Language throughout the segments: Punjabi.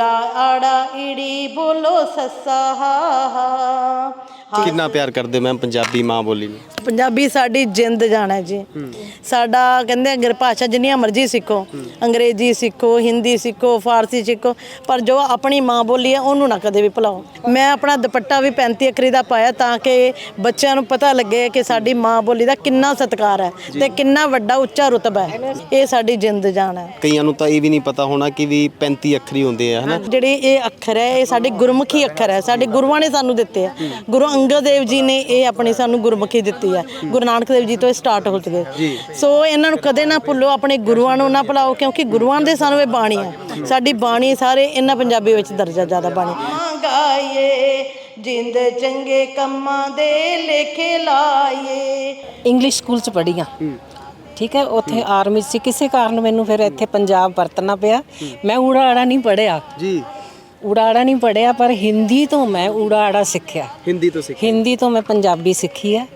ਊੜਾ ਆੜਾ ਈੜੀ ਬੋਲੋ ਸੱਸਾ ਹਾ ਹਾ। ਕਿੰਨਾ ਪਿਆਰ ਕਰਦੇ ਮੈਮ ਪੰਜਾਬੀ ਮਾਂ ਬੋਲੀ ਨੂੰ? ਪੰਜਾਬੀ ਸਾਡੀ ਜਿੰਦ ਜਾਨ ਹੈ। ਜੀ ਸਾਡਾ ਕਹਿੰਦੇ ਅਗਰ ਭਾਸ਼ਾ ਜਿੰਨੀਆਂ ਮਰਜ਼ੀ ਸਿੱਖੋ। ਅੰਗਰੇਜ਼ੀ ਸਿੱਖੋ ਹਿੰਦੀ ਸਿੱਖੋ ਫਾਰਸੀ ਸਿੱਖੋ ਪਰ ਜੋ ਆਪਣੀ ਮਾਂ ਬੋਲੀ ਹੈ ਉਹਨੂੰ ਨਾ ਕਦੇ ਵੀ ਭੁਲਾਓ। ਮੈਂ ਆਪਣਾ ਦੁਪੱਟਾ ਵੀ 35 ਅੱਖਰੀ ਦਾ ਪਾਇਆ ਤਾਂ ਕਿ ਬੱਚਿਆਂ ਨੂੰ ਪਤਾ ਲੱਗੇ ਕਿ ਸਾਡੀ ਮਾਂ ਬੋਲੀ ਦਾ ਕਿੰਨਾ ਸਤਿਕਾਰ ਹੈ ਤੇ ਕਿੰਨਾ ਵੱਡਾ ਉੱਚਾ ਰੁਤਬਾ ਹੈ। ਇਹ ਸਾਡੀ ਜਿੰਦ ਜਾਨ ਹੈ। ਕਈਆਂ ਨੂੰ ਤਾਂ ਇਹ ਵੀ ਨਹੀਂ ਪਤਾ ਹੋਣਾ ਕਿ ਵੀ 35 ਅੱਖਰੀ ਹੁੰਦੇ ਆ ਹਨਾ? ਜਿਹੜੇ ਇਹ ਅੱਖਰ ਹੈ ਇਹ ਸਾਡੇ ਗੁਰਮੁਖੀ ਅੱਖਰ ਹੈ ਸਾਡੇ ਗੁਰੂਆਂ ਨੇ ਸਾਨੂੰ ਦਿੱਤੇ ਆ। ਗੁਰੂ ਅੰਗਦ ਦੇਵ ਜੀ ਨੇ ਇਹ ਆਪਣੀ ਸਾਨੂੰ ਗੁਰਮੁਖੀ ਦਿੱਤੀ ਹੈ। ਗੁਰੂ ਨਾਨਕ ਦੇਵ ਜੀ ਤੋਂ ਇਹ ਸਟਾਰਟ ਹੋ ਚੁੱਕੇ। ਸੋ ਇਹਨਾਂ ਨੂੰ ਕਦੇ ਨਾ ਭੁੱਲੋ ਆਪਣੇ ਗੁਰੂਆਂ ਨੂੰ ਨਾ ਭੁਲਾਓ ਕਿਉਂਕਿ ਗੁਰੂਆਂ ਦੇ ਸਾਨੂੰ ਇਹ ਬਾਣੀ ਹੈ। ਸਾਡੀ ਬਾਣੀ ਸਾਰੇ ਇਹਨਾਂ ਪੰਜਾਬੀ ਵਿੱਚ ਦਰਜਾ ਜ਼ਿਆਦਾ ਬਾਣੀ। ਗਾਏ ਜਿੰਦ ਚੰਗੇ ਕੰਮਾਂ ਦੇ ਲੇਖੇ ਲਾਏ ਇੰਗਲਿਸ਼ ਸਕੂਲ ਚ ਪੜ੍ਹੀ ਆ ਠੀਕ ਹੈ ਉੱਥੇ ਆਰਮੀ ਸੀ। ਕਿਸੇ ਕਾਰਨ ਮੈਨੂੰ ਫਿਰ ਇੱਥੇ ਪੰਜਾਬ ਵਰਤਣਾ ਪਿਆ। ਮੈਂ ਊੜਾ ਆੜਾ ਨਹੀਂ ਪੜਿਆ ਜੀ। ਊੜਾ ਆੜਾ ਨਹੀਂ ਪੜਿਆ ਪਰ ਹਿੰਦੀ ਤੋਂ ਮੈਂ ਊੜਾ ਆੜਾ ਸਿੱਖਿਆ। ਹਿੰਦੀ ਤੋਂ ਸਿੱਖ ਹਿੰਦੀ ਤੋਂ ਮੈਂ ਪੰਜਾਬੀ ਸਿੱਖੀ ਹੈ।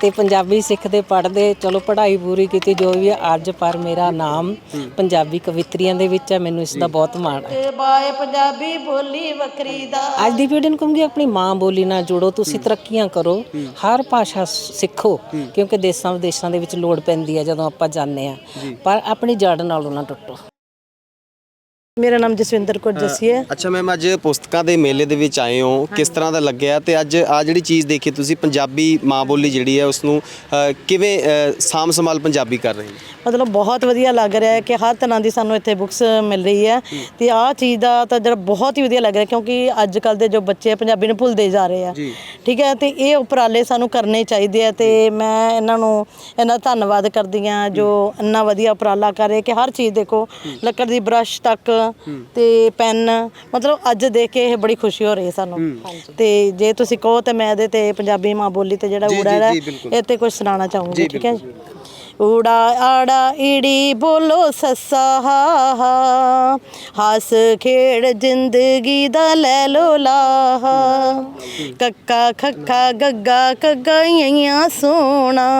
ਤੇ ਪੰਜਾਬੀ ਸਿੱਖਦੇ ਪੜ੍ਹਦੇ ਚਲੋ ਪੜ੍ਹਾਈ ਪੂਰੀ ਕੀਤੀ ਜੋ ਵੀ ਹੈ ਅੱਜ ਪਰ ਮੇਰਾ ਨਾਮ ਪੰਜਾਬੀ ਕਵਿਤਰੀਆਂ ਦੇ ਵਿੱਚ ਹੈ ਮੈਨੂੰ ਇਸ ਦਾ ਬਹੁਤ ਮਾਣ ਹੈ ਤੇ ਬਾਏ ਪੰਜਾਬੀ ਬੋਲੀ ਵੱਖਰੀ ਦਾ। ਅੱਜ ਦੀ ਪੀੜ੍ਹੀ ਨੂੰ ਕਹੂੰਗੀ ਆਪਣੀ ਮਾਂ ਬੋਲੀ ਨਾਲ ਜੁੜੋ ਤੁਸੀਂ ਤਰੱਕੀਆਂ ਕਰੋ ਹਰ ਭਾਸ਼ਾ ਸਿੱਖੋ ਕਿਉਂਕਿ ਦੇਸਾਂ ਵਿਦੇਸ਼ਾਂ ਦੇ ਵਿੱਚ ਲੋੜ ਪੈਂਦੀ ਹੈ ਜਦੋਂ ਆਪਾਂ ਜਾਂਦੇ ਆ। ਪਰ ਆਪਣੀ ਜੜ ਨਾਲੋਂ ਨਾ ਟੁੱਟੋ। ਮੇਰਾ ਨਾਮ ਜਸਵਿੰਦਰ ਕੌਰ ਜੱਸੀ ਹੈ। ਅੱਛਾ ਮੈਮ ਅੱਜ ਪੁਸਤਕਾਂ ਦੇ ਮੇਲੇ ਦੇ ਵਿੱਚ ਆਏ ਹੋ। ਕਿਸ ਤਰ੍ਹਾਂ ਦਾ ਲੱਗਿਆ ਤੇ ਅੱਜ ਆ ਜਿਹੜੀ ਚੀਜ਼ ਦੇਖੀ ਤੁਸੀਂ ਪੰਜਾਬੀ ਮਾਂ ਬੋਲੀ ਜਿਹੜੀ ਹੈ ਉਸ ਨੂੰ ਕਿਵੇਂ ਸਾਂਭ ਸੰਭਾਲ ਪੰਜਾਬੀ ਕਰ ਰਹੇ ਹੋ? ਮਤਲਬ ਬਹੁਤ ਵਧੀਆ ਲੱਗ ਰਿਹਾ ਹੈ ਕਿ ਹਰ ਤਰ੍ਹਾਂ ਦੀ ਸਾਨੂੰ ਇੱਥੇ ਬੁੱਕਸ ਮਿਲ ਰਹੀ ਹੈ। ਤੇ ਆਹ ਚੀਜ਼ ਦਾ ਤਾਂ ਜਿਹੜਾ ਬਹੁਤ ਹੀ ਵਧੀਆ ਲੱਗ ਰਿਹਾ ਕਿਉਂਕਿ ਅੱਜ ਕੱਲ ਦੇ ਜੋ ਬੱਚੇ ਆ, ਪੰਜਾਬੀ ਨੂੰ ਭੁੱਲਦੇ ਜਾ ਰਹੇ ਆ। ਠੀਕ ਹੈ ਤੇ ਇਹ ਉਪਰਾਲੇ ਸਾਨੂੰ ਕਰਨੇ ਚਾਹੀਦੇ ਆ ਤੇ ਮੈਂ ਇਹਨਾਂ ਨੂੰ ਇਹਨਾਂ ਦਾ ਧੰਨਵਾਦ ਕਰਦੀ ਆ ਜੋ ਇੰਨਾ ਵਧੀਆ ਉਪਰਾਲਾ ਕਰ ਰਹੇ ਕਿ ਹਰ ਚੀਜ਼ ਦੇਖੋ ਲੱਕੜ ਦੀ ਬ੍ਰਸ਼ ਤੱਕ ਤੇ ਪੈਨ ਮਤਲਬ ਅੱਜ ਦੇਖ ਕੇ ਇਹ ਬੜੀ ਖੁਸ਼ੀ ਹੋ ਰਹੀ ਹੈ ਸਾਨੂੰ। ਤੇ ਜੇ ਤੁਸੀਂ ਕਹੋ ਤੇ ਮੈਂ ਇਹਦੇ ਤੇ ਪੰਜਾਬੀ ਮਾਂ ਬੋਲੀ ਤੇ ਜਿਹੜਾ ਊੜਾ ਹੈ ਇਹ ਤੇ ਕੁਝ ਸੁਣਾਉਣਾ ਚਾਹੂੰਗੀ ਠੀਕ ਹੈ ਜੀ? ਊੜਾ ਆੜਾ ਈੜੀ ਬੋਲੋ ਸੱਸਾ, ਹਾ ਹਾ। ਹੱਸ ਖੇਡ ਜ਼ਿੰਦਗੀ ਦਾ ਲੈ ਲੋ ਲਾਹਾ। ਕੱਕਾ, ਖੱਖਾ, ਗੱਗਾ, ਕੱਗਾਈਆਂ ਸੋਣਾ।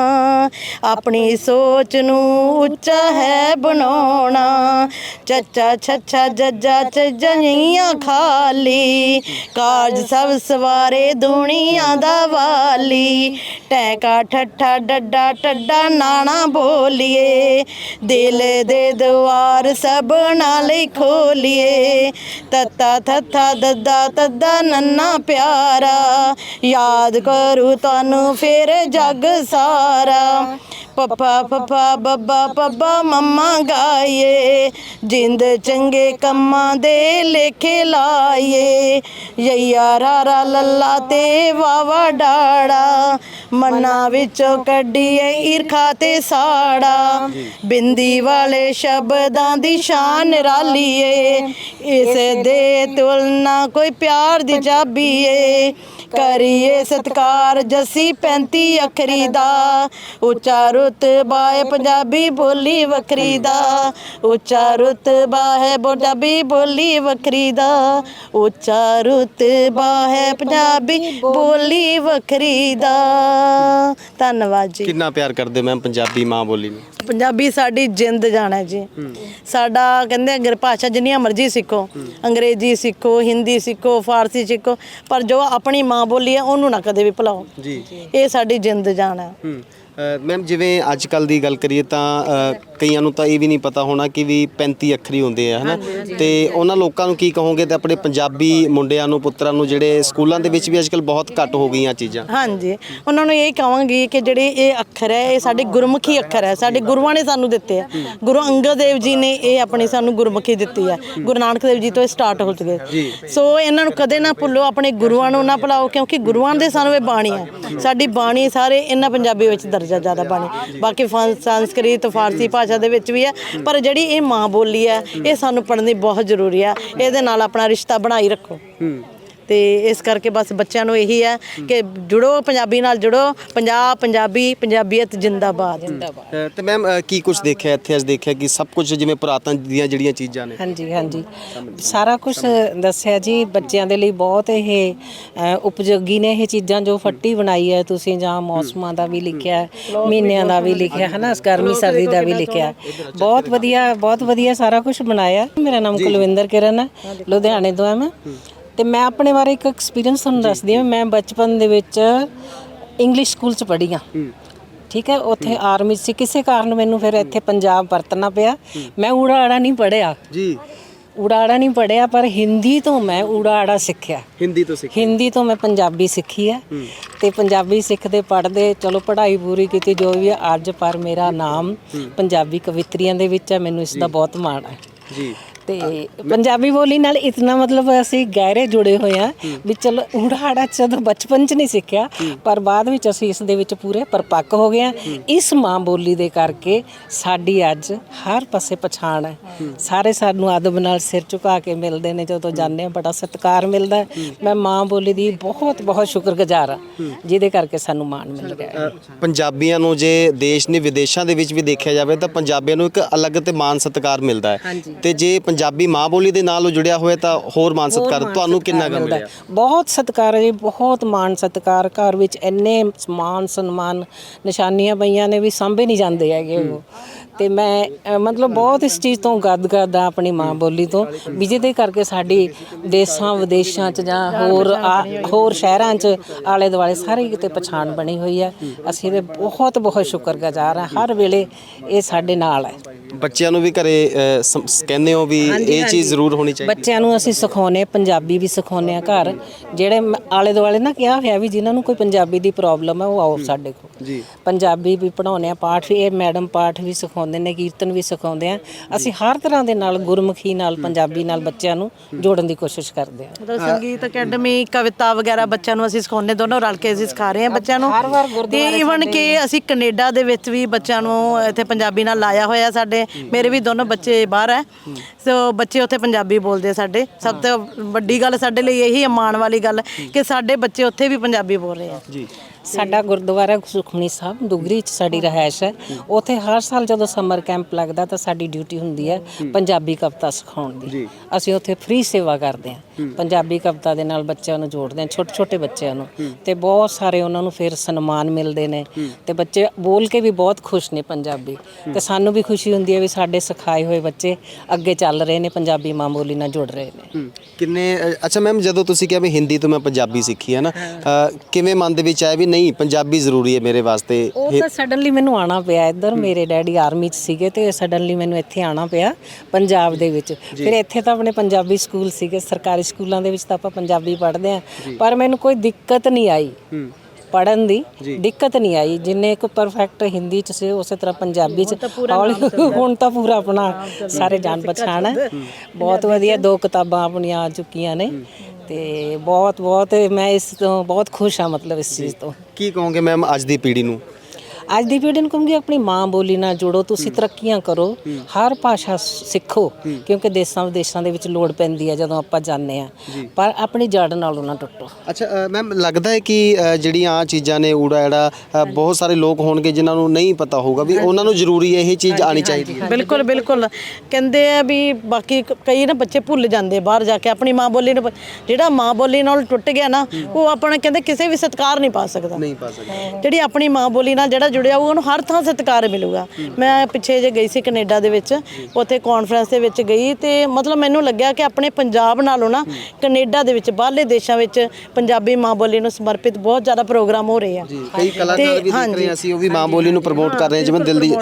ਆਪਣੀ ਸੋਚ ਨੂੰ ਉੱਚਾ ਹੈ ਬਣਾਉਣਾ। ਚੱਚਾ, ਛੱਛਾ, ਜੱਜਾ, ਚੱਜਈਆਂ ਖਾਲੀ। ਕਾਰਜ ਸਭ ਸਵਾਰੇ ਦੁਨੀਆ ਦਾ ਵਾਲੀ। ਟੈਕਾ, ਠੱਠਾ, ਡੱਡਾ, ਟੱਡਾ, ਨਾਣਾ ਬੋਲੀਏ, ਦਿਲ ਦੇ ਦੁਆਰ ਸਭ ਨਾਲ ਖੋਲੀਏ। ਤਤਾ ਥੱਥਾ ਦੱਦਾ, ਤੱਦਾ, ਨੰਨਾ ਪਿਆਰਾ, ਯਾਦ ਕਰੂ ਤੁਹਾਨੂੰ ਫਿਰ ਜਗ ਸਾਰਾ। ਪਪਾ ਪਪਾ, ਬੱਬਾ, ਪੱਬਾ, ਮੰਮਾ ਗਾਏ ਜਿੰਦ ਚੰਗੇ ਕੰਮਾਂ ਦੇ ਲੇਖੇ ਲਾਏ ਯਈਆ ਰਾਰਾ ਲੱਲਾ ਤੇ ਵਾਵਾ ਡਾੜਾ। ਮਨਾਂ ਵਿੱਚੋਂ ਕੱਢੀਏ ਈਰਖਾ ਤੇ ਸਾੜਾ। ਬਿੰਦੀ ਵਾਲੇ ਸ਼ਬਦਾਂ ਦੀ ਸ਼ਾਨ ਰਾਲੀਏ। ਇਸ ਦੇ ਤੁਲਨਾ ਕੋਈ ਪਿਆਰ ਦੀ ਚਾਬੀ ਏ ਕਰੀਏ ਸਤਕਾਰ ਜੱਸੀ 35 ਅੱਖਰੀ ਦਾ। ਉੱਚਾ ਰੁਤਬਾ ਹੈ ਪੰਜਾਬੀ ਬੋਲੀ ਵੱਖਰੀ ਦਾ ਉੱਚਾ ਰੁਤਬਾ ਹੈ ਪੰਜਾਬੀ ਬੋਲੀ ਵੱਖਰੀ ਦਾ ਉੱਚਾ ਰੁਤਬਾ ਹੈ ਪੰਜਾਬੀ ਬੋਲੀ ਵੱਖਰੀ ਦਾ। ਧੰਨਵਾਦ ਜੀ। ਕਿੰਨਾ ਪਿਆਰ ਕਰਦੇ ਮੈਮ ਪੰਜਾਬੀ ਮਾਂ ਬੋਲੀ ਨੂੰ? ਪੰਜਾਬੀ ਸਾਡੀ ਜਿੰਦ ਜਾਨ ਹੈ। ਜੀ ਸਾਡਾ ਕਹਿੰਦੇ ਅਗਰ ਭਾਸ਼ਾ ਜਿੰਨੀਆਂ ਮਰਜ਼ੀ ਸਿੱਖੋ ਅੰਗਰੇਜ਼ੀ ਸਿੱਖੋ ਹਿੰਦੀ ਸਿੱਖੋ ਫਾਰਸੀ ਸਿੱਖੋ ਪਰ ਜੋ ਆਪਣੀ ਮਾਂ ਬੋਲੀ ਹੈ ਉਹਨੂੰ ਨਾ ਕਦੇ ਵੀ ਭੁਲਾਓ। ਜੀ। ਇਹ ਸਾਡੀ ਜਿੰਦ ਜਾਨ ਹੈ ਹੂੰ। ਮੈਮ ਜਿਵੇਂ ਅੱਜ ਕੱਲ ਦੀ ਗੱਲ ਕਰੀਏ ਤਾਂ ਅ, ਕਈਆਂ ਨੂੰ ਤਾਂ ਇਹ ਵੀ ਨਹੀਂ ਪਤਾ ਹੋਣਾ ਕਿ ਵੀ 35 ਅੱਖਰੀ ਹੁੰਦੇ ਆ ਹਨਾ? ਤੇ ਉਹਨਾਂ ਲੋਕਾਂ ਨੂੰ ਕੀ ਕਹੋਗੇ ਤੇ ਆਪਣੇ ਪੰਜਾਬੀ ਮੁੰਡਿਆਂ ਨੂੰ ਪੁੱਤਰਾਂ ਨੂੰ ਜਿਹੜੇ ਸਕੂਲਾਂ ਦੇ ਵਿੱਚ ਵੀ ਅੱਜ ਕੱਲ ਬਹੁਤ ਘੱਟ ਹੋ ਗਈਆਂ ਚੀਜ਼ਾਂ? ਹਾਂਜੀ। ਉਹਨਾਂ ਨੂੰ ਇਹ ਕਹਾਂਗੀ ਕਿ ਜਿਹੜੇ ਇਹ ਅੱਖਰ ਹੈ ਇਹ ਸਾਡੇ ਗੁਰਮੁਖੀ ਅੱਖਰ ਹੈ ਸਾਡੇ ਗੁਰੂਆਂ ਨੇ ਸਾਨੂੰ ਦਿੱਤੇ ਆ। ਗੁਰੂ ਅੰਗਦ ਦੇਵ ਜੀ ਨੇ ਇਹ ਆਪਣੀ ਸਾਨੂੰ ਗੁਰਮੁਖੀ ਦਿੱਤੀ ਹੈ ਗੁਰੂ ਨਾਨਕ ਦੇਵ ਜੀ ਤੋਂ ਇਹ ਸਟਾਰਟ ਹੋ ਚੁੱਕੇ ਸੋ ਇਹਨਾਂ ਨੂੰ ਕਦੇ ਨਾ ਭੁੱਲੋ ਆਪਣੇ ਗੁਰੂਆਂ ਨੂੰ ਨਾ ਭੁਲਾਓ ਕਿਉਂਕਿ ਗੁਰੂਆਂ ਦੇ ਸਾਨੂੰ ਇਹ ਬਾਣੀ ਹੈ ਸਾਡੀ ਬਾਣੀ ਸਾਰੇ ਇਹਨਾਂ ਪੰਜਾਬੀ ਵਿੱਚ ਦਰਜਾ ਜ਼ਿਆਦਾ ਬਾਣੀ। ਬਾਕੀ ਫਾਂ- ਸੰਸਕ੍ਰਿਤ ਫਾਰਸੀ ਭਾਸ਼ਾ ਦੇ ਵਿੱਚ ਵੀ ਹੈ। ਪਰ ਜਿਹੜੀ ਇਹ ਮਾਂ ਬੋਲੀ ਹੈ ਇਹ ਸਾਨੂੰ ਪੜ੍ਹਨੀ ਬਹੁਤ ਜ਼ਰੂਰੀ ਹੈ। ਇਹਦੇ ਨਾਲ ਆਪਣਾ ਰਿਸ਼ਤਾ ਬਣਾਈ ਰੱਖੋ। ਹੂੰ। ਤੇ ਇਸ ਕਰਕੇ ਬਸ ਬੱਚਿਆਂ ਨੂੰ ਇਹੀ ਹੈ ਕਿ ਜੁੜੋ ਪੰਜਾਬੀ ਨਾਲ ਜੁੜੋ ਪੰਜਾਬ ਪੰਜਾਬੀ ਪੰਜਾਬੀਅਤ ਜਿੰਦਾਬਾਦ। ਅ, ਤੇ ਮੈਮ ਅ, ਕੀ ਕੁਝ ਦੇਖਿਆ ਇੱਥੇ ਅੱਜ ਦੇਖਿਆ ਕਿ ਸਭ ਕੁਝ ਜਿਵੇਂ ਪੁਰਾਤਨ ਦੀਆਂ ਜਿਹੜੀਆਂ ਚੀਜ਼ਾਂ ਨੇ? ਹਾਂਜੀ ਹਾਂਜੀ। ਸਾਰਾ ਕੁਝ ਦੱਸਿਆ ਜੀ ਬੱਚਿਆਂ ਦੇ ਲਈ ਬਹੁਤ ਇਹ ਅ, ਉਪਯੋਗੀ ਨੇ ਇਹ ਚੀਜ਼ਾਂ ਜੋ ਫੱਟੀ ਬਣਾਈ ਹੈ ਤੁਸੀਂ ਜਾਂ ਮੌਸਮਾਂ ਦਾ ਵੀ ਲਿਖਿਆ ਹੈ, ਮਹੀਨਿਆਂ ਦਾ ਵੀ ਲਿਖਿਆ ਹੈ ਨਾ ਗਰਮੀ ਸਰਦੀ ਦਾ ਵੀ ਲਿਖਿਆ। ਹੈ। ਬਹੁਤ ਵਧੀਆ ਬਹੁਤ ਵਧੀਆ ਸਾਰਾ ਕੁਝ ਬਣਾਇਆ। ਮੇਰਾ ਨਾਮ ਕੁਲਵਿੰਦਰ ਕਿਰਨ ਹੈ ਲੁਧਿਆਣੇ ਤੋਂ ਹਾਂ ਮੈਂ। ਤੇ ਮੈਂ ਆਪਣੇ ਬਾਰੇ ਇੱਕ ਐਕਸਪੀਰੀਅੰਸ ਤੁਹਾਨੂੰ ਦੱਸਦੀ ਹਾਂ। ਮੈਂ ਬਚਪਨ ਦੇ ਵਿੱਚ ਇੰਗਲਿਸ਼ ਸਕੂਲ ਚ ਪੜ੍ਹੀ ਹਾਂ। ਠੀਕ ਹੈ ਉੱਥੇ ਆਰਮੀ ਸੀ। ਕਿਸੇ ਕਾਰਨ ਮੈਨੂੰ ਫਿਰ ਇੱਥੇ ਪੰਜਾਬ ਵਰਤਣਾ ਪਿਆ। ਮੈਂ ਊੜਾ ਆੜਾ ਨਹੀਂ ਪੜਿਆ ਜੀ। ਊੜਾ ਆੜਾ ਨਹੀਂ ਪੜਿਆ ਪਰ ਹਿੰਦੀ ਤੋਂ ਮੈਂ ਊੜਾ ਆੜਾ ਸਿੱਖਿਆ। ਹਿੰਦੀ ਤੋਂ ਸਿੱਖ ਹਿੰਦੀ ਤੋਂ ਮੈਂ ਪੰਜਾਬੀ ਸਿੱਖੀ ਹੈ। ਤੇ ਪੰਜਾਬੀ ਸਿੱਖਦੇ ਪੜ੍ਹਦੇ ਚਲੋ ਪੜ੍ਹਾਈ ਪੂਰੀ ਕੀਤੀ ਜੋ ਵੀ ਅੱਜ ਪਰ ਮੇਰਾ ਨਾਮ ਪੰਜਾਬੀ ਕਵਿਤਰੀਆਂ ਦੇ ਵਿੱਚ ਹੈ। ਮੈਨੂੰ ਇਸ ਦਾ ਬਹੁਤ ਮਾਣ ਹੈ। ਜੀ। ਤੇ ਪੰਜਾਬੀ ਬੋਲੀ ਨਾਲ ਇਤਨਾ ਮਤਲਬ ਅਸੀਂ ਗਹਿਰੇ ਜੁੜੇ ਹੋਏ ਆ ਵੀ ਚਲੋ ਊੜਾੜਾ ਜਦੋਂ ਬਚਪਨ ਚ ਨਹੀਂ ਸਿੱਖਿਆ ਪਰ ਬਾਅਦ ਵਿੱਚ ਅਸੀਂ ਇਸ ਦੇ ਵਿੱਚ ਪੂਰੇ ਪਰਪੱਕ ਹੋ ਗਏ ਆ ਇਸ ਮਾਂ ਬੋਲੀ ਦੇ ਕਰਕੇ ਸਾਡੀ ਅੱਜ ਹਰ ਪਾਸੇ ਪਛਾਣ ਹੈ। ਸਾਰੇ ਸਾਨੂੰ ਅਦਬ ਨਾਲ ਸਿਰ ਝੁਕਾ ਕੇ ਮਿਲਦੇ ਨੇ ਜਦੋਂ ਜਾਂਦੇ ਆ ਬੜਾ ਸਤਿਕਾਰ ਮਿਲਦਾ ਹੈ। ਮੈਂ ਮਾਂ ਬੋਲੀ ਦੀ ਬਹੁਤ ਬਹੁਤ ਸ਼ੁਕਰਗੁਜ਼ਾਰ ਆ ਜਿਹਦੇ ਕਰਕੇ ਸਾਨੂੰ ਮਾਣ ਮਿਲ ਰਿਹਾ ਹੈ। ਪੰਜਾਬੀਆਂ ਨੂੰ ਜੇ ਦੇਸ਼ ਨੇ ਵਿਦੇਸ਼ਾਂ ਦੇ ਵਿੱਚ ਵੀ ਦੇਖਿਆ ਜਾਵੇ ਤਾਂ ਪੰਜਾਬੀਆਂ ਨੂੰ ਇੱਕ ਅਲੱਗ ਤੇ ਮਾਨ ਸਤਿਕਾਰ ਮਿਲਦਾ ਹੈ। ਤੇ ਜੇ ਪੰਜਾਬੀ ਮਾਂ ਬੋਲੀ ਦੇ ਨਾਲ ਉਹ ਜੁੜਿਆ ਹੋਇਆ ਤਾਂ ਹੋਰ ਮਾਨ ਸਤਿਕਾਰ ਤੁਹਾਨੂੰ ਕਿੰਨਾ ਕੁ ਮਿਲਿਆ। ਬਹੁਤ ਸਤਿਕਾਰ ਹੈ ਜੀ ਬਹੁਤ ਮਾਣ ਸਤਿਕਾਰ। ਘਰ ਵਿੱਚ ਇੰਨੇ ਮਾਨ ਸਨਮਾਨ ਨਿਸ਼ਾਨੀਆਂ ਪਈਆਂ ਨੇ ਵੀ ਸਾਂਭੇ ਨਹੀਂ ਜਾਂਦੇ ਹੈਗੇ ਉਹ। ਤੇ ਮੈਂ ਅ, ਮਤਲਬ ਬਹੁਤ ਇਸ ਚੀਜ਼ ਤੋਂ ਗਦਗਦ ਆ ਆਪਣੀ ਮਾਂ ਬੋਲੀ ਤੋਂ ਵੀ ਜਿਹਦੇ ਕਰਕੇ ਸਾਡੀ ਦੇਸ਼ਾਂ ਵਿਦੇਸ਼ਾਂ 'ਚ ਜਾਂ ਹੋਰ ਆ- ਹੋਰ ਸ਼ਹਿਰਾਂ 'ਚ ਆਲੇ ਦੁਆਲੇ ਸਾਰੇ ਕਿਤੇ ਪਛਾਣ ਬਣੀ ਹੋਈ ਹੈ। ਅਸੀਂ ਇਹਦੇ ਬਹੁਤ ਬਹੁਤ ਸ਼ੁਕਰਗੁਜ਼ਾਰ ਹਾਂ। ਹਰ ਵੇਲੇ ਇਹ ਸਾਡੇ ਨਾਲ ਹੈ। ਬੱਚਿਆਂ ਨੂੰ ਵੀ ਘਰੇ ਸਮ- ਕਹਿੰਦੇ ਹੋ ਵੀ ਇਹ ਚੀਜ਼ ਜ਼ਰੂਰ ਹੋਣੀ ਚਾਹੀਦੀ ਬੱਚਿਆਂ ਨੂੰ ਅਸੀਂ ਸਿਖਾਉਨੇ ਪੰਜਾਬੀ ਵੀ ਸਿਖਾਉਨੇ ਆ ਘਰ। ਜਿਹੜੇ ਮ- ਆਲੇ ਦੁਆਲੇ ਨਾ ਕਿਹਾ ਹੋਇਆ ਵੀ ਜਿਨ੍ਹਾਂ ਨੂੰ ਕੋਈ ਪੰਜਾਬੀ ਦੀ ਪ੍ਰੋਬਲਮ ਹੈ ਉਹ ਆਓ ਸਾਡੇ ਕੋਲ। ਜੀ। ਪੰਜਾਬੀ ਵੀ ਪੜਾਉਨੇ ਆ ਪਾਠ ਵੀ ਇਹ ਮੈਡਮ ਪਾਠ ਵੀ ਸਿਖਾਉਂਦੇ ਨੇ ਕੀਰਤਨ ਵੀ ਸਿਖਾਉਂਦੇ ਆ। ਅਸੀਂ ਹਰ ਤਰ੍ਹਾਂ ਦੇ ਨਾਲ ਗੁਰਮੁਖੀ ਨਾਲ ਪੰਜਾਬੀ ਨਾਲ ਬੱਚਿਆਂ ਨੂੰ ਜੋੜਨ ਦੀ ਕੋਸ਼ਿਸ਼ ਕਰਦੇ ਆ। ਮਤਲਬ ਸੰਗੀਤ ਅਕੈਡਮੀ ਕਵਿਤਾ ਵਗੈਰਾ ਬੱਚਿਆਂ ਨੂੰ ਅਸੀਂ ਸਿਖਾਉਂਦੇ ਦੋਨੋਂ ਰਲ ਕੇ ਅਸੀਂ ਸਿਖਾ ਰਹੇ ਹਾਂ ਬੱਚਿਆਂ ਨੂੰ। ਹਰ ਵਾਰ ਤੇ ਗੁਰਦੁਆਰੇ ਇਵਨ ਕਿ ਅਸੀਂ ਕੈਨੇਡਾ ਦੇ ਵਿੱਚ ਵੀ ਬੱਚਿਆਂ ਨੂੰ ਇੱਥੇ ਪੰਜਾਬੀ ਨਾਲ ਲਾਇਆ ਹੋਇਆ ਸਾਡੇ। ਮੇਰੇ ਵੀ ਦੋਨੋਂ ਬੱਚੇ ਬਾਹਰ ਹੈ। ਸੋ ਬੱਚੇ ਉੱਥੇ ਪੰਜਾਬੀ ਬੋਲਦੇ ਆ ਸਾਡੇ। ਸਭ ਤੋਂ ਵੱਡੀ ਗੱਲ ਸਾਡੇ ਲਈ ਇਹੀ ਹੈ ਮਾਣ ਵਾਲੀ ਗੱਲ ਕਿ ਸਾਡੇ ਬੱਚੇ ਉੱਥੇ ਵੀ ਪੰਜਾਬੀ ਬੋਲ ਰਹੇ ਆ। ਜੀ। ਸਾਡਾ ਗੁਰਦੁਆਰਾ ਸੁਖਮਨੀ ਸਾਹਿਬ ਦੁਗਰੀ ਚ ਸਾਡੀ ਰਹਿائش ਹੈ। ਉਥੇ ਹਰ ਸਾਲ ਜਦੋਂ ਸਮਰ ਕੈਂਪ ਲੱਗਦਾ ਤਾਂ ਸਾਡੀ ਡਿਊਟੀ ਹੁੰਦੀ ਹੈ ਪੰਜਾਬੀ ਕਵਿਤਾ ਸਿਖਾਉਣ ਦੀ। ਅਸੀਂ ਉਥੇ ਫ੍ਰੀ ਸੇਵਾ ਕਰਦੇ ਹਾਂ। ਪੰਜਾਬੀ ਕਵਿਤਾ ਦੇ ਨਾਲ ਬੱਚਿਆਂ ਨੂੰ ਜੋੜਦੇ ਹਾਂ ਛੋਟੇ ਛੋਟੇ ਬੱਚਿਆਂ ਨੂੰ। ਤੇ ਬਹੁਤ ਸਾਰੇ ਉਹਨਾਂ ਨੂੰ ਫਿਰ ਸਨਮਾਨ ਮਿਲਦੇ ਨੇ। ਤੇ ਬੱਚੇ ਬੋਲ ਕੇ ਵੀ ਬਹੁਤ ਖੁਸ਼ ਨੇ ਪੰਜਾਬੀ। ਤੇ ਸਾਨੂੰ ਵੀ ਖੁਸ਼ੀ ਹੁੰਦੀ ਹੈ ਵੀ ਸਾਡੇ ਸਿਖਾਏ ਹੋਏ ਬੱਚੇ ਅੱਗੇ ਚੱਲ ਰਹੇ ਨੇ ਪੰਜਾਬੀ ਮਾਂ ਬੋਲੀ ਨਾਲ ਜੁੜ ਰਹੇ ਨੇ। ਕਿੰਨੇ ਅੱਛਾ ਮੈਮ ਜਦੋਂ ਤੁਸੀਂ ਕਿਹਾ ਵੀ ਹਿੰਦੀ ਤੋਂ ਮੈਂ ਪੰਜਾਬੀ ਸਿੱਖੀ ਹੈ ਨਾ ਕਿਵੇਂ ਮਨ ਦੇ ਵਿੱਚ ਆਇਆ ਵੀ ਨਹੀਂ ਪੰਜਾਬੀ ਜ਼ਰੂਰੀ ਹੈ ਮੇਰੇ ਵਾਸਤੇ? ਉਹ ਤਾਂ ਸਡਨਲੀ ਮੈਨੂੰ ਆਣਾ ਪਿਆ। ਇੱਧਰ ਮੇਰੇ ਡੈਡੀ ਆਰਮੀ 'ਚ ਸੀਗੇ ਤੇ ਸਡਨਲੀ ਮੈਨੂੰ ਇੱਥੇ ਆਣਾ ਪਿਆ ਪੰਜਾਬ ਦੇ ਵਿੱਚ। ਫਿਰ ਇੱਥੇ ਤਾਂ ਆਪਣੇ ਪੰਜਾਬੀ ਸਕੂਲ ਸੀਗੇ ਸਰਕਾਰੀ ਸਕੂਲਾਂ ਦੇ ਵਿੱਚ ਤਾਂ ਆਪਾਂ ਪੰਜਾਬੀ ਪੜ੍ਹਦੇ ਆ ਪਰ ਮੈਨੂੰ ਕੋਈ ਦਿੱਕਤ ਨਹੀਂ ਆਈ। ਪੜਨ ਦੀ ਦਿੱਕਤ ਨਹੀਂ ਆਈ। ਜਿੰਨੇ ਇੱਕ ਪਰਫੈਕਟ ਹਿੰਦੀ ਚ ਸੀ ਉਸੇ ਤਰ੍ਹਾਂ ਪੰਜਾਬੀ ਚ। ਹੁਣ ਤਾਂ ਪੂਰਾ ਆਪਣਾ ਸਾਰੇ ਜਾਣ ਪਛਾਣ। ਹੈ। ਬਹੁਤ ਵਧੀਆ ਦੋ ਕਿਤਾਬਾਂ ਆਪਣੀਆਂ ਆ ਚੁੱਕੀਆਂ ਨੇ। ਤੇ ਬਹੁਤ ਬਹੁਤ ਮੈਂ ਇਸ ਤੋਂ ਬਹੁਤ ਖੁਸ਼ ਹਾਂ ਮਤਲਬ ਇਸ ਚੀਜ਼ ਤੋਂ। ਕੀ ਕਹੋਗੇ ਮੈਮ ਅੱਜ ਦੀ ਪੀੜ੍ਹੀ ਨੂੰ? ਅੱਜ ਦੀ ਪੀੜ੍ਹੀ ਨੂੰ ਕਹੂੰਗੀ ਆਪਣੀ ਮਾਂ ਬੋਲੀ ਨਾਲ ਜੁੜੋ ਤੁਸੀਂ ਤਰੱਕੀਆਂ ਕਰੋ। ਹਰ ਭਾਸ਼ਾ ਸਿੱਖੋ ਕਿਉਂਕਿ ਦੇਸ਼ਾਂ ਵਿਦੇਸ਼ਾਂ ਦੇ ਵਿੱਚ ਲੋੜ ਪੈਂਦੀ ਹੈ ਜਦੋਂ ਆਪਾਂ ਜਾਂਦੇ ਆ ਪਰ ਆਪਣੀ ਜੜ ਨਾਲੋਂ ਨਾ ਟੁੱਟੋ। ਅੱਛਾ ਮੈਮ ਲੱਗਦਾ ਹੈ ਕਿ ਜਿਹੜੀਆਂ ਆ ਚੀਜ਼ਾਂ ਨੇ ਊੜਾ ਅ, ਬਹੁਤ ਸਾਰੇ ਲੋਕ ਹੋਣਗੇ ਜਿਨ੍ਹਾਂ ਨੂੰ ਨਹੀਂ ਪਤਾ ਹੋਊਗਾ ਵੀ ਉਹਨਾਂ ਨੂੰ ਜ਼ਰੂਰੀ ਹੈ ਇਹ ਚੀਜ਼ ਆਣੀ ਚਾਹੀਦੀ ਹੈ। ਬਿਲਕੁਲ ਬਿਲਕੁਲ। ਕਹਿੰਦੇ ਆ ਵੀ ਬਾਕੀ ਕਈ ਨਾ ਬੱਚੇ ਭੁੱਲ ਜਾਂਦੇ ਬਾਹਰ ਜਾ ਕੇ ਆਪਣੀ ਮਾਂ ਬੋਲੀ ਨੂੰ ਜਿਹੜਾ ਮਾਂ ਬੋਲੀ ਨਾਲ ਟੁੱਟ ਗਿਆ ਨਾ ਉਹ ਆਪਣਾ ਕਹਿੰਦੇ ਕਿਸੇ ਵੀ ਸਤਿਕਾਰ ਨਹੀਂ ਪਾ ਸਕਦਾ। ਨਹੀਂ ਪਾ ਸਕਦੇ। ਜਿਹੜੀ ਆਪਣੀ ਮਾਂ ਬੋਲੀ ਨਾਲ ਜਿਹੜਾ ਜੁੜਿਆ ਹੋਊ ਉਹਨੂੰ ਹਰ ਥਾਂ ਸਤਿਕਾਰ ਮਿਲੂਗਾ। ਮੈਂ ਪਿੱਛੇ ਜੇ ਗਈ ਸੀ ਕੈਨੇਡਾ ਦੇ ਵਿੱਚ ਉੱਥੇ ਕਾਨਫਰੰਸ ਦੇ ਵਿੱਚ ਗਈ ਤੇ ਮਤਲਬ ਮੈਨੂੰ ਲੱਗਿਆ ਕਿ ਆਪਣੇ ਪੰਜਾਬ ਨਾਲੋਂ ਨਾ ਕੈਨੇਡਾ ਦੇ ਵਿੱਚ ਬਾਹਰਲੇ ਦੇਸ਼ਾਂ ਵਿੱਚ ਪੰਜਾਬੀ ਮਾਂ ਬੋਲੀ ਨੂੰ ਸਮਰਪਿਤ ਬਹੁਤ ਜ਼ਿਆਦਾ ਪ੍ਰੋਗਰਾਮ ਹੋ ਰਹੇ ਆ। ਕਈ ਕਲਾਕਾਰ ਵੀ ਦੇਖ ਰਹੇ ਹਾਂ ਅਸੀਂ ਉਹ ਵੀ ਮਾਂ ਬੋਲੀ ਨੂੰ ਪ੍ਰਮੋਟ ਕਰ ਰਹੇ ਜਿਵੇਂ ਦਿਲਦੀ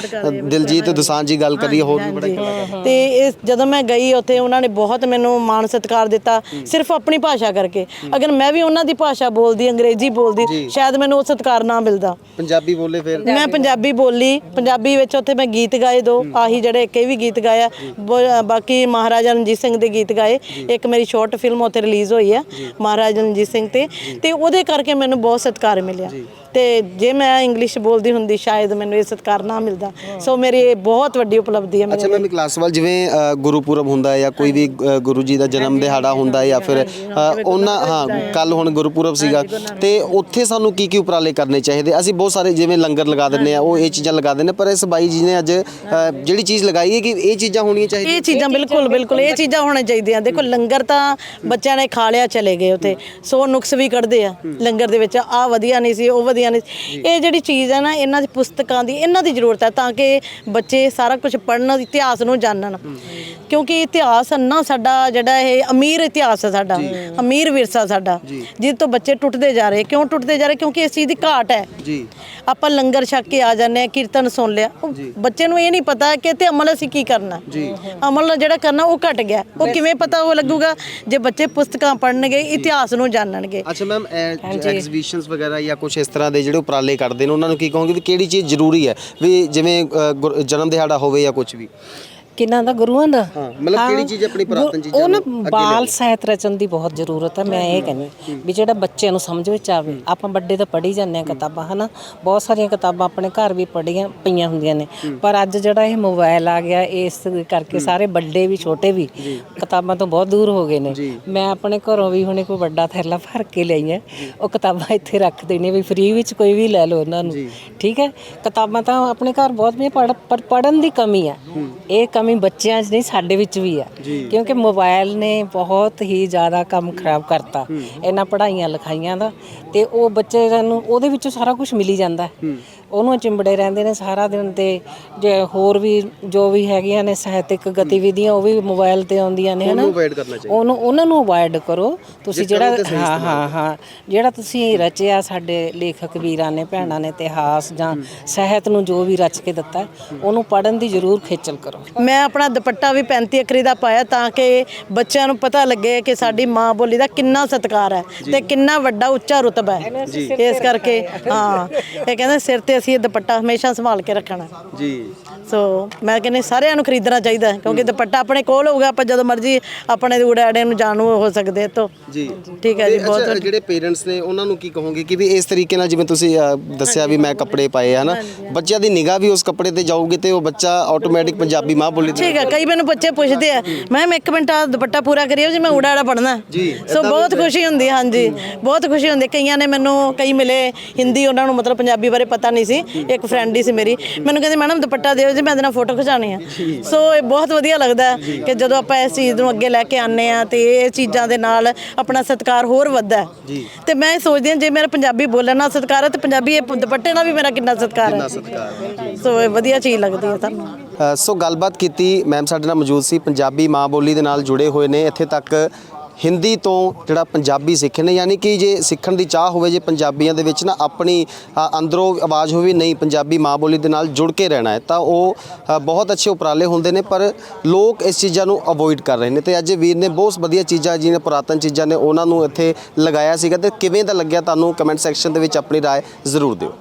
ਦਿਲਜੀਤ ਦੋਸਾਂਝ ਜੀ ਗੱਲ ਕਰੀਏ ਹੋਰ ਵੀ ਬੜਾ ਤੇ ਇਸ ਜਦੋਂ ਮੈਂ ਗਈ ਉੱਥੇ ਉਹਨਾਂ ਨੇ ਬਹੁਤ ਮੈਨੂੰ ਮਾਣ ਸਤਿਕਾਰ ਦਿੱਤਾ ਸਿਰਫ ਆਪਣੀ ਭਾਸ਼ਾ ਕਰਕੇ। ਅਗਰ ਮੈਂ ਵੀ ਉਹਨਾਂ ਦੀ ਭਾਸ਼ਾ ਬੋਲਦੀ ਅੰਗਰੇਜ਼ੀ ਬੋਲਦੀ ਸ਼ਾਇਦ ਮੈਨੂੰ ਉਹ ਸਤਿਕਾਰ ਨਾ ਮਿਲਦਾ। ਪੰਜਾਬੀ ਬੋਲੇ ਫਿਰ ਮੈਂ ਪੰਜਾਬੀ ਬੋਲੀ। ਪੰਜਾਬੀ ਵਿੱਚ ਉੱਥੇ ਮੈਂ ਗੀਤ ਗਾਏ ਦੋ ਆਹੀ ਜਿਹੜੇ ਇੱਕ ਇਹ ਵੀ ਗੀਤ ਗਾਇਆ। ਬੋ- ਬਾਕੀ ਮਹਾਰਾਜਾ ਰਣਜੀਤ ਸਿੰਘ ਦੇ ਗੀਤ ਗਾਏ। ਇੱਕ ਮੇਰੀ ਸ਼ਾਰਟ ਫਿਲਮ ਉੱਥੇ ਰਿਲੀਜ਼ ਹੋਈ ਹੈ ਮਹਾਰਾਜਾ ਰਣਜੀਤ ਸਿੰਘ ਤੇ। ਤੇ ਉਹਦੇ ਕਰਕੇ ਮੈਨੂੰ ਬਹੁਤ ਸਤਿਕਾਰ ਮਿਲਿਆ। ਤੇ ਜੇ ਮੈਂ ਇੰਗਲਿਸ਼ ਬੋਲਦੀ ਹੁੰਦੀ ਸ਼ਾਇਦ ਮੈਨੂੰ ਇਹ ਸਤਿਕਾਰ ਨਾ ਮਿਲਦਾ। ਸੋ ਮੇਰੀ ਇਹ ਬਹੁਤ ਵੱਡੀ ਉਪਲਬਧੀ ਹੈ ਅੱਛਾ ਮੈਮ ਕਲਾਸ ਵਾਲ ਜਿਵੇਂ ਅ, ਗੁਰਪੁਰਬ ਹੁੰਦਾ ਹੈ ਜਾਂ ਕੋਈ ਵੀ ਅ, ਗੁਰੂ ਜੀ ਦਾ ਜਨਮ ਦਿਹਾੜਾ ਹੁੰਦਾ ਹੈ ਜਾਂ ਫਿਰ ਅ, ਉਹਨਾਂ ਹਾਂ ਕੱਲ ਹੁਣ ਗੁਰਪੁਰਬ ਸੀਗਾ। ਤੇ ਉੱਥੇ ਸਾਨੂੰ ਕੀ ਕੀ ਉਪਰਾਲੇ ਕਰਨੇ ਚਾਹੀਦੇ? ਅਸੀਂ ਬਹੁਤ ਸਾਰੇ ਜਿਵੇਂ ਲੰਗਰ ਲਗਾ ਦਿੰਨੇ ਆ ਉਹ ਇਹ ਚੀਜ਼ਾਂ ਲਗਾ ਦਿੰਨੇ ਪਰ ਇਸ ਬਾਈ ਜੀ ਨੇ ਅੱਜ ਅ, ਜਿਹੜੀ ਚੀਜ਼ ਲਗਾਈ ਹੈ ਕਿ ਇਹ ਚੀਜ਼ਾਂ ਹੋਣੀਆਂ ਚਾਹੀਦੀਆਂ। ਇਹ ਚੀਜ਼ਾਂ ਬਿਲਕੁਲ ਬਿਲਕੁਲ ਇਹ ਚੀਜ਼ਾਂ ਹੋਣੀਆਂ ਚਾਹੀਦੀਆਂ। ਦੇਖੋ ਲੰਗਰ ਤਾਂ ਬੱਚਿਆਂ ਨੇ ਖਾ ਲਿਆ ਚਲੇ ਗਏ ਉਥੇ। ਸੋ ਨੁਕਸ ਵੀ ਕੱਢਦੇ ਆ ਲੰਗਰ ਦੇ ਵਿੱਚ। ਆ ਵਧੀਆ ਨਹੀਂ ਸੀ ਉਹ ਵਧੀਆ ਨਹੀਂ ਸੀ। ਇਹ ਜਿਹੜੀ ਚੀਜ਼ ਹੈ ਨਾ ਇਹਨਾਂ ਦੀ ਪੁਸਤਕਾਂ ਦੀ ਇਹਨਾਂ ਦੀ ਜ਼ਰੂਰਤ ਹੈ ਤਾਂ ਕਿ ਬੱਚੇ ਸਾਰਾ ਕੁਝ ਪੜ੍ਹਨ ਇਤਿਹਾਸ ਨੂੰ ਜਾਣਨ। ਕਿਉਂਕਿ ਇਤਿਹਾਸ ਨਾ ਸਾਡਾ ਜਿਹੜਾ ਇਹ ਅਮੀਰ ਇਤਿਹਾਸ ਹੈ ਸਾਡਾ ਅਮੀਰ ਵਿਰਸਾ ਸਾਡਾ ਜਿਹਦੇ ਤੋਂ ਬੱਚੇ ਟੁੱਟਦੇ ਜਾ ਰਹੇ। ਕਿਉਂ ਟੁੱਟਦੇ ਜਾ ਰਹੇ? ਕਿਉਂਕਿ ਇਸ ਚੀਜ਼ ਦੀ ਘਾਟ ਹੈ। ਜੀ। ਆਪਾਂ ਲੰਗਰ ਛਕ ਕੇ ਆ ਜਾਂਦੇ ਆ ਕੀਰਤਨ ਸੁਣ ਲਿਆ। ਬੱਚੇ ਨੂੰ ਇਹ ਨਹੀਂ ਪਤਾ ਕਿ ਤੇ ਅਮਲ ਅਸੀਂ ਕੀ ਕਰਨਾ। ਅਮਲ ਜਿਹੜਾ ਕਰਨਾ ਉਹ ਘਟ ਗਿਆ। ਉਹ ਕਿਵੇਂ ਪਤਾ ਉਹ ਲੱਗੂਗਾ? ਜੇ ਬੱਚੇ ਪੁਸਤਕਾਂ ਪੜ੍ਹਨਗੇ ਇਤਿਹਾਸ ਨੂੰ ਜਾਣਨਗੇ। ਅੱਛਾ ਮੈਮ ਐਗਜ਼ੀਬਿਸ਼ਨਸ ਵਗੈਰਾ ਜਾਂ ਕੁਝ ਇਸ ਤਰ੍ਹਾਂ ਦੇ ਜਿਹੜੇ ਉਪਰਾਲੇ ਕਰਦੇ ਨੇ ਉਹਨਾਂ ਨੂੰ ਕੀ ਕਹੋਗੇ ਵੀ ਕਿਹੜੀ ਚੀਜ਼ ਜ਼ਰੂਰੀ ਹੈ? ਵੀ ਜਿਵੇਂ ਜਨਮ ਦਿਹਾੜਾ ਹੋਵੇ ਜਾਂ ਕੁਝ ਵੀ। ਕਿੰਨਾਂ ਦਾ ਗੁਰੂਆਂ ਦਾ? ਹਾਂ, ਮਤਲਬ ਕਿਹੜੀ ਚੀਜ਼ ਆਪਣੀ ਪੁਰਾਤਨ ਗੁ- ਚੀਜ਼ਾਂ ਉਹ ਨਾ ਬਾਲ ਸਾਹਿਤ ਰਚਨ ਦੀ ਬਹੁਤ ਜ਼ਰੂਰਤ ਹੈ ਮੈਂ ਇਹ ਕਹਿੰਦੀ ਵੀ ਜਿਹੜਾ ਬੱਚਿਆਂ ਨੂੰ ਸਮਝ ਵਿੱਚ ਆਵੇ ਆਪਾਂ ਵੱਡੇ ਤਾਂ ਪੜ੍ਹੀ ਜਾਂਦੇ ਆ ਕਿਤਾਬਾਂ ਹਨਾ? ਬਹੁਤ ਸਾਰੀਆਂ ਕਿਤਾਬਾਂ ਆਪਣੇ ਘਰ ਵੀ ਪੜ੍ਹੀਆਂ ਪਈਆਂ ਹੁੰਦੀਆਂ ਨੇ ਪਰ ਅੱਜ ਜਿਹੜਾ ਇਹ ਮੋਬਾਈਲ ਆ ਗਿਆ ਇਸ ਕਰਕੇ ਸਾਰੇ ਵੱਡੇ ਵੀ ਛੋਟੇ ਵੀ ਕਿਤਾਬਾਂ ਤੋਂ ਬਹੁਤ ਦੂਰ ਹੋ ਗਏ ਨੇ। ਮੈਂ ਆਪਣੇ ਘਰੋਂ ਵੀ ਹੁਣੇ ਕੋਈ ਵੱਡਾ ਥੈਲਾ ਭਰ ਕੇ ਲਈ ਹੈ ਉਹ ਕਿਤਾਬਾਂ ਇੱਥੇ ਰੱਖ ਦੇਣੇ ਵੀ ਫ੍ਰੀ ਵਿੱਚ ਕੋਈ ਵੀ ਲੈ ਲਓ ਉਹਨਾਂ ਨੂੰ ਠੀਕ ਹੈ? ਕਿਤਾਬਾਂ ਤਾਂ ਆਪਣੇ ਘਰ ਬਹੁਤ ਵੀ ਪੜ੍ਹ ਪਰ ਪੜਨ ਦੀ ਕਮੀ ਹੈ। ਇਹ ਕਮੀ ਬੱਚਿਆਂ 'ਚ ਨਹੀਂ ਸਾਡੇ ਵਿੱਚ ਵੀ ਹੈ। ਕਿਉਂਕਿ ਮੋਬਾਈਲ ਨੇ ਬਹੁਤ ਹੀ ਜ਼ਿਆਦਾ ਕੰਮ ਖਰਾਬ ਕਰਤਾ। ਇਹਨਾਂ ਪੜ੍ਹਾਈਆਂ ਲਿਖਾਈਆਂ ਦਾ ਤੇ ਉਹ ਬੱਚੇ ਨੂੰ ਉਹਦੇ ਵਿੱਚੋਂ ਸਾਰਾ ਕੁਝ ਮਿਲੀ ਜਾਂਦਾ। ਉਹਨੂੰ ਚਿੰਬੜੇ ਰਹਿੰਦੇ ਨੇ ਸਾਰਾ ਦਿਨ ਤੇ ਜੇ ਹੋਰ ਵੀ ਜੋ ਵੀ ਹੈਗੀਆਂ ਨੇ ਸਾਹਿਤਿਕ ਗਤੀਵਿਧੀਆਂ ਉਹ ਵੀ ਮੋਬਾਈਲ ਤੇ ਆਉਂਦੀਆਂ ਨੇ ਹਨਾ? ਅਵੋਇਡ ਕਰਨਾ ਚਾਹੀਦਾ। ਉਹਨੂੰ ਉਹਨਾਂ ਨੂੰ ਅਵੋਇਡ ਕਰੋ। ਤੁਸੀਂ ਜਿਹੜਾ ਹਾਂ ਹਾਂ ਹਾਂ। ਜਿਹੜਾ ਤੁਸੀਂ ਰਚਿਆ ਸਾਡੇ ਲੇਖਕ ਵੀਰਾਂ ਨੇ ਭੈਣਾਂ ਨੇ ਇਤਿਹਾਸ ਜਾਂ ਸਾਹਿਤ ਨੂੰ ਜੋ ਵੀ ਰਚ ਕੇ ਦਿੱਤਾ ਉਹਨੂੰ ਪੜਨ ਦੀ ਜ਼ਰੂਰ ਖੇਚਲ ਕਰੋ। ਮੈਂ ਆਪਣਾ ਦੁਪੱਟਾ ਵੀ 35 ਅੱਖਰੀ ਦਾ ਪਾਇਆ ਤਾਂ ਕਿ ਬੱਚਿਆਂ ਨੂੰ ਪਤਾ ਲੱਗੇ ਕਿ ਸਾਡੀ ਮਾਂ ਬੋਲੀ ਦਾ ਕਿੰਨਾ ਸਤਿਕਾਰ ਹੈ ਤੇ ਕਿੰਨਾ ਵੱਡਾ ਉੱਚਾ ਰੁਤਬਾ ਹੈ। ਇਸ ਕਰਕੇ ਹਾਂ। ਇਹ ਕਹਿੰਦੇ ਸਿਰ ਤੇ ਅਸੀਂ ਇਹ ਦੁਪੱਟਾ ਹਮੇਸ਼ਾ ਸੰਭਾਲ ਕੇ ਰੱਖਣਾ। ਜੀ। ਸੋ ਮੈਂ ਕਹਿੰਦੀ ਸਾਰਿਆਂ ਨੂੰ ਖਰੀਦਣਾ ਚਾਹੀਦਾ ਕਿਉਂਕਿ ਦੁਪੱਟਾ ਆਪਣੇ ਕੋਲ ਹੋਊਗਾ ਆਪਾਂ ਜਦੋਂ ਮਰਜ਼ੀ ਆਪਣੇ ਦੇ ਉਡਾੜੇ ਨੂੰ ਜਾਣੂ ਹੋ ਸਕਦੇ ਤੋਂ ਜੀ। ਠੀਕ ਹੈ ਜੀ ਬਹੁਤ ਜਿਹੜੇ ਪੇਰੈਂਟਸ ਨੇ ਉਹਨਾਂ ਨੂੰ ਕੀ ਕਹੋਗੇ ਕਿ ਵੀ ਇਸ ਤਰੀਕੇ ਨਾਲ ਜਿਵੇਂ ਤੁਸੀਂ ਦੱਸਿਆ ਵੀ ਮੈਂ ਕੱਪੜੇ ਪਾਏ ਹਨਾ? ਬੱਚਿਆਂ ਦੀ ਨਿਗਾਹ ਵੀ ਉਸ ਕੱਪੜੇ ਤੇ ਜਾਊਗੀ ਤੇ ਉਹ ਬੱਚਾ ਆਟੋਮੈਟਿਕ ਪੰਜਾਬੀ ਮਾਂ ਬੋਲੀ ਠੀਕ ਹੈ ਕਈ ਮੈਨੂੰ ਬੱਚੇ ਪੁੱਛਦੇ ਆ ਮੈਮ ਇੱਕ ਮਿੰਟ ਆ ਦੁਪੱਟਾ ਪੂਰਾ ਕਰਿਓ ਜੀ ਮੈਂ ਉਡਾੜਾ ਪੜਨਾ ਜੀ, ਸੋ ਬਹੁਤ ਖੁਸ਼ੀ ਹੁੰਦੀ ਹੈ, ਹਾਂਜੀ। ਬਹੁਤ ਖੁਸ਼ੀ ਹੁੰਦੀ। ਕਈਆਂ ਨੇ ਮੈਨੂੰ ਕਈ ਮਿਲੇ ਹਿੰਦੀ ਉਹਨਾਂ ਨੂੰ ਮਤਲਬ ਪੰਜਾਬੀ ਬਾਰੇ ਪਤਾ ਨਹੀਂ ਸੀ ਇੱਕ ਫਰੈਂਡ ਹੀ ਸੀ ਮੇਰੀ। ਮੈਨੂੰ ਕਹਿੰਦੇ ਮੈਡਮ ਦੁਪੱਟਾ ਦਿਓ ਜੀ ਮੈਂ ਇਹਦੇ ਨਾਲ ਫੋਟੋ ਖਿਚਾਣੀ ਆ। ਸੋ ਇਹ ਬਹੁਤ ਵਧੀਆ ਲੱਗਦਾ ਹੈ ਕਿ ਜਦੋਂ ਆਪਾਂ ਇਸ ਚੀਜ਼ ਨੂੰ ਅੱਗੇ ਲੈ ਕੇ ਆਨੇ ਆ ਤੇ ਇਹ ਚੀਜ਼ਾਂ ਦੇ ਨਾਲ ਆਪਣਾ ਸਤਿਕਾਰ ਹੋਰ ਵੱਧਦਾ ਹੈ। ਤੇ ਮੈਂ ਇਹ ਸੋਚਦੀ ਹਾਂ ਜੇ ਮੇਰਾ ਪੰਜਾਬੀ ਬੋਲਣ ਨਾਲ ਸਤਿਕਾਰ ਹੈ ਤੇ ਪੰਜਾਬੀ ਇਹ ਦੁਪੱਟੇ ਨਾਲ ਵੀ ਮੇਰਾ ਕਿੰਨਾ ਸਤਿਕਾਰ ਹੈ। ਸੋ ਇਹ ਵਧੀਆ ਚੀਜ਼ ਲੱਗਦੀ ਹੈ ਅ, ਸੋ ਗੱਲਬਾਤ ਕੀਤੀ ਮੈਮ ਸਾਡੇ ਨਾਲ ਮੌਜੂਦ ਸੀ ਪੰਜਾਬੀ ਮਾਂ ਬੋਲੀ ਦੇ ਨਾਲ ਜੁੜੇ ਹੋਏ ਨੇ। ਇੱਥੇ ਤੱਕ ਹਿੰਦੀ ਤੋਂ ਜਿਹੜਾ ਪੰਜਾਬੀ ਸਿੱਖੇ ਨੇ, ਯਾਨੀ ਕਿ ਜੇ ਸਿੱਖਣ ਦੀ ਚਾਹ ਹੋਵੇ, ਜੇ ਪੰਜਾਬੀਆਂ ਦੇ ਵਿੱਚ ਨਾ ਆਪਣੀ ਅੰਦਰੋਂ ਆਵਾਜ਼ ਹੋਵੇ, ਨਹੀਂ, ਪੰਜਾਬੀ ਮਾਂ ਬੋਲੀ ਦੇ ਨਾਲ ਜੁੜ ਕੇ ਰਹਿਣਾ ਹੈ, ਤਾਂ ਉਹ ਬਹੁਤ ਅੱਛੇ ਉਪਰਾਲੇ ਹੁੰਦੇ ਨੇ, ਪਰ ਲੋਕ ਇਸ ਚੀਜ਼ਾਂ ਨੂੰ ਅਵੋਇਡ ਕਰ ਰਹੇ ਨੇ। ਤੇ ਅੱਜ ਵੀਰ ਨੇ ਬਹੁਤ ਵਧੀਆ ਚੀਜ਼ਾਂ ਜਿਹਨੇ ਪੁਰਾਤਨ ਚੀਜ਼ਾਂ ਨੇ, ਉਹਨਾਂ ਨੂੰ ਇੱਥੇ ਲਗਾਇਆ ਸੀਗਾ, ਤੇ ਕਿਵੇਂ ਦਾ ਲੱਗਿਆ ਤੁਹਾਨੂੰ ਕਮੈਂਟ ਸੈਕਸ਼ਨ ਦੇ ਵਿੱਚ ਆਪਣੀ ਰਾਏ ਜ਼ਰੂਰ ਦਿਓ।